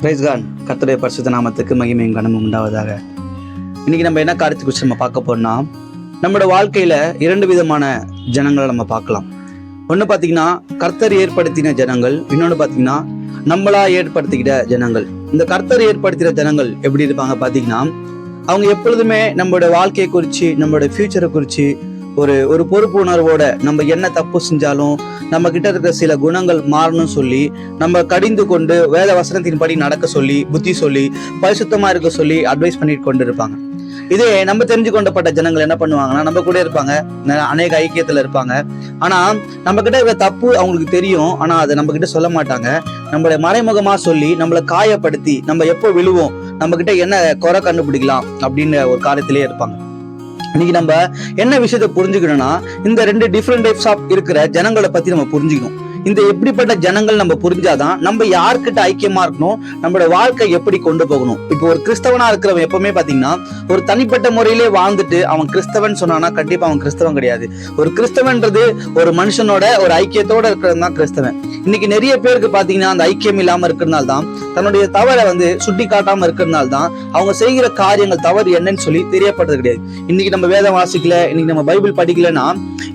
பிரைஸ்கான் கத்துடைய பரிசுத்த நாமத்துக்கு மகிமையும் கனமும் உண்டாவதாக. இன்னைக்கு நம்ம என்ன காரியத்தை குறித்து நம்ம பார்க்க போறோம்னா நம்மளோட வாழ்க்கையில இரண்டு விதமான ஜனங்களை நம்ம பார்க்கலாம். ஒன்று பார்த்தீங்கன்னா கர்த்தர் ஏற்படுத்தின ஜனங்கள் இன்னொன்று பார்த்தீங்கன்னா நம்மளா ஏற்படுத்திக்கிட்ட ஜனங்கள். இந்த கர்த்தர் ஏற்படுத்தின ஜனங்கள் எப்படி இருப்பாங்க பார்த்தீங்கன்னா அவங்க எப்பொழுதுமே நம்மளோட வாழ்க்கையை குறித்து நம்மளோட ஃபியூச்சரை குறித்து ஒரு ஒரு பொறுப்பு உணர்வோட நம்ம என்ன தப்பு செஞ்சாலும் நம்ம கிட்ட இருக்கிற சில குணங்கள் மாறணும்னு சொல்லி நம்ம கடிந்து கொண்டு வேத வசனத்தின்படி நடக்க சொல்லி புத்தி சொல்லி பரிசுத்தமா இருக்க சொல்லி அட்வைஸ் பண்ணிட்டு கொண்டு இருப்பாங்க இதே நம்ம தெரிஞ்சு கொண்டப்பட்ட ஜனங்கள் என்ன பண்ணுவாங்கன்னா நம்ம கூட இருப்பாங்க. அநேக ஐக்கியத்துல இருப்பாங்க. ஆனா நம்ம கிட்ட இருக்கிற தப்பு அவங்களுக்கு தெரியும். ஆனா அதை நம்ம கிட்ட சொல்ல மாட்டாங்க. நம்மளை மறைமுகமா சொல்லி நம்மளை காயப்படுத்தி நம்ம எப்போ விழுவோம் நம்ம கிட்ட என்ன குறை கண்டுபிடிக்கலாம் அப்படின்ற ஒரு காரியத்திலே இருப்பாங்க. இன்னைக்கு நம்ம என்ன விஷயத்தை புரிஞ்சுக்கணும்னா இந்த ரெண்டு டிஃப்ரெண்ட் டைப்ஸ் ஆஃப் இருக்கிற ஜனங்களை பத்தி நம்ம புரிஞ்சுக்கணும். இந்த எப்படிப்பட்ட ஜனங்கள் நம்ம புரிஞ்சாதான் நம்ம யார்கிட்ட ஐக்கியமா இருக்கணும் நம்மளோட வாழ்க்கை எப்படி கொண்டு போகணும். இப்போ ஒரு கிறிஸ்தவனா இருக்கிறவன் எப்பவுமே பாத்தீங்கன்னா ஒரு தனிப்பட்ட முறையிலே வாழ்ந்துட்டு அவன் கிறிஸ்தவன் சொன்னானா கண்டிப்பா அவன் கிறிஸ்தவன் கிடையாது. ஒரு கிறிஸ்தவன்றது ஒரு மனுஷனோட ஒரு ஐக்கியத்தோட இருக்கிறது தான் கிறிஸ்தவன். இன்னைக்கு நிறைய பேருக்கு பாத்தீங்கன்னா அந்த ஐக்கியம் இல்லாம இருக்கிறதுனால தான் தன்னுடைய தவறை வந்து சுட்டி காட்டாம இருக்கிறதுனால தான் அவங்க செய்கிற காரியங்கள் தவறு என்னன்னு சொல்லி தெரியப்படுறது கிடையாது. இன்னைக்கு நம்ம வேதம் வாசிக்கல இன்னைக்கு நம்ம பைபிள் படிக்கலன்னா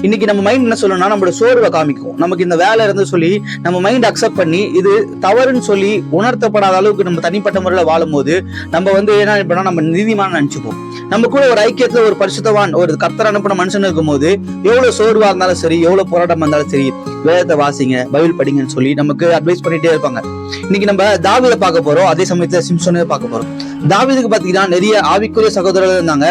இன்னைக்கு நம்ம மைண்ட் என்ன சொல்லணும்னா நம்மளோட சோர்வை காமிக்கும். நமக்கு இந்த வேலை இருந்து சொல்லி நம்ம மைண்ட் அக்செப்ட் பண்ணி இது தவறுன்னு சொல்லி உணர்த்தப்படாத அளவுக்கு நம்ம தனிப்பட்ட முறையில் வாழும்போது நம்ம வந்து என்ன பண்ணா நம்ம நீதிமான நினைச்சுப்போம். நம்ம கூட ஒரு ஐக்கியத்துல ஒரு பரிசுத்தவான் ஒரு கர்த்தர் அனுப்பின மனுஷன் இருக்கும்போது எவ்வளவு சோர்வா இருந்தாலும் சரி எவ்வளவு போராட்டமா இருந்தாலும் சரி வேதத்தை வாசிங்க பைபிள் படிங்கன்னு சொல்லி நமக்கு அட்வைஸ் பண்ணிட்டே இருப்பாங்க. இன்னைக்கு நம்ம தாவிதை பார்க்க போறோம் அதே சமயத்துல சிம்சோனே பார்க்க போறோம். தாவிதுக்கு பாத்தீங்கன்னா நிறைய ஆவிக்குரிய சகோதரர்கள் இருந்தாங்க.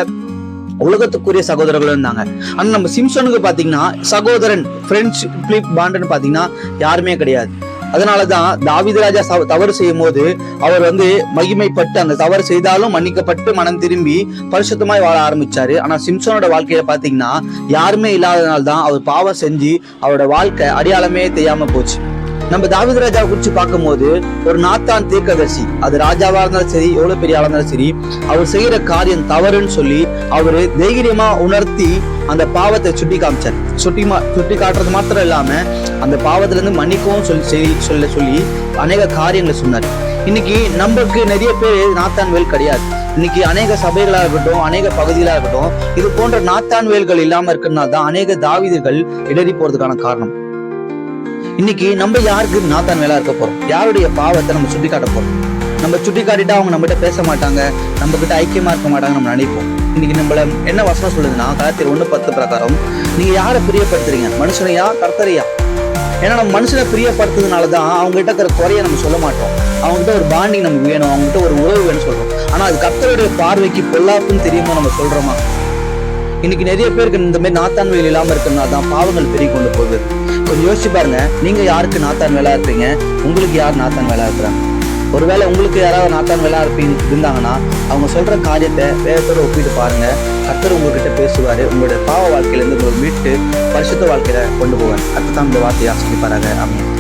உலகத்துக்குரிய சகோதரர்கள் இருந்தாங்க. ஆனா நம்ம சிம்சனுக்கு பாத்தீங்கன்னா சகோதரன் ஃப்ரெண்ட்ஷிப் பாண்டுன்னு பாத்தீங்கன்னா யாருமே கிடையாது. அதனாலதான் தாவிதராஜா தவறு செய்யும் போது அவர் வந்து மகிமைப்பட்டு அந்த தவறு செய்தாலும் மன்னிக்கப்பட்டு மனம் திரும்பி பரிசுத்தமாய் வாழ ஆரம்பிச்சாரு. ஆனா சிம்சனோட வாழ்க்கையில பாத்தீங்கன்னா யாருமே இல்லாதனால தான் அவர் பாவம் செஞ்சு அவரோட வாழ்க்கை அடையாளமே தெரியாம போச்சு. நம்ம தாவித ராஜாவை குறிச்சு பார்க்கும்போது ஒரு நாத்தான் தீர்க்கதர்சி. அது ராஜாவா இருந்தாலும் சரி எவ்வளவு பெரிய ஆளா இருந்தாலும் சரி அவர் செய்யற காரியம் தவறுன்னு சொல்லி அவரு தைரியமா உணர்த்தி அந்த பாவத்தை சுட்டி காமிச்சார். சுட்டி மா சுட்டி காட்டுறது மாத்திரம் இல்லாம அந்த பாவத்துல இருந்து மன்னிக்கவும் சொல்லி சொல்லி சொல்ல சொல்லி அநேக காரியங்களை சொன்னார். இன்னைக்கு நமக்கு நிறைய பேர் நாத்தான் வேல் கிடையாது. இன்னைக்கு அநேக சபைகளாக இருக்கட்டும் அநேக பகுதிகளாக இருக்கட்டும் இது போன்ற நாத்தான் வேல்கள் இல்லாம இருக்கிறதுனால தான் அநேக தாவிதர்கள் இடறி போறதுக்கான காரணம். இன்னைக்கு நம்ம யாருக்கு நாத்தான் வேலா இருக்க போறோம்? யாருடைய பாவத்தை நம்ம சுட்டி காட்ட போறோம்? நம்ம சுட்டி காட்டிட்டு அவங்க நம்மகிட்ட பேச மாட்டாங்க நம்ம கிட்ட ஐக்கியமா இருக்க மாட்டாங்க நம்ம நினைப்போம். இன்னைக்கு நம்மள என்ன வசனம் சொல்லுதுன்னா கலாத்திர ஒண்ணு பத்து பிரகாரம் நீங்க யாரை பிரியப்படுத்துறீங்க? மனுஷனையா கர்த்தரையா? ஏன்னா நம்ம மனுஷனை பிரியப்படுத்துறதுனால தான் அவங்க கிட்ட இருக்கிற குறைய நம்ம சொல்ல மாட்டோம். அவங்ககிட்ட ஒரு பாண்டிங் நமக்கு வேணும் அவங்ககிட்ட ஒரு உறவு வேணும்னு சொல்றோம். ஆனா அது கர்த்தருடைய பார்வைக்கு பொல்லாப்புன்னு தெரியுமா நம்ம சொல்றோமா? இன்னைக்கு நிறைய பேருக்கு இந்த மாதிரி நாத்தான் வேலை இல்லாம இருக்கிறதுனால தான் பாவங்கள் பெரிய கொண்டு போகுது. கொஞ்சம் யோசிச்சு பாருங்க நீங்க யாருக்கு நாத்தான் வேலை இருப்பீங்க உங்களுக்கு யார் நாத்தான் வேலை இருக்கிறாங்க? ஒருவேளை உங்களுக்கு யாராவது நாத்தான் வேலை இருப்பீங்க இருந்தாங்கன்னா அவங்க சொல்ற காரியத்தை வேகத்தோட ஒப்பிட்டு பாருங்க. கத்தர் உங்ககிட்ட பேசுவாரு. உங்களுடைய பாவ வாழ்க்கையில இருந்து உங்களை மீட்டு பரிசுத்த வாழ்க்கையில கொண்டு போவார். அதுதான் இந்த வார்த்தையை ஆசிரியப்பாராங்க அப்படின்னு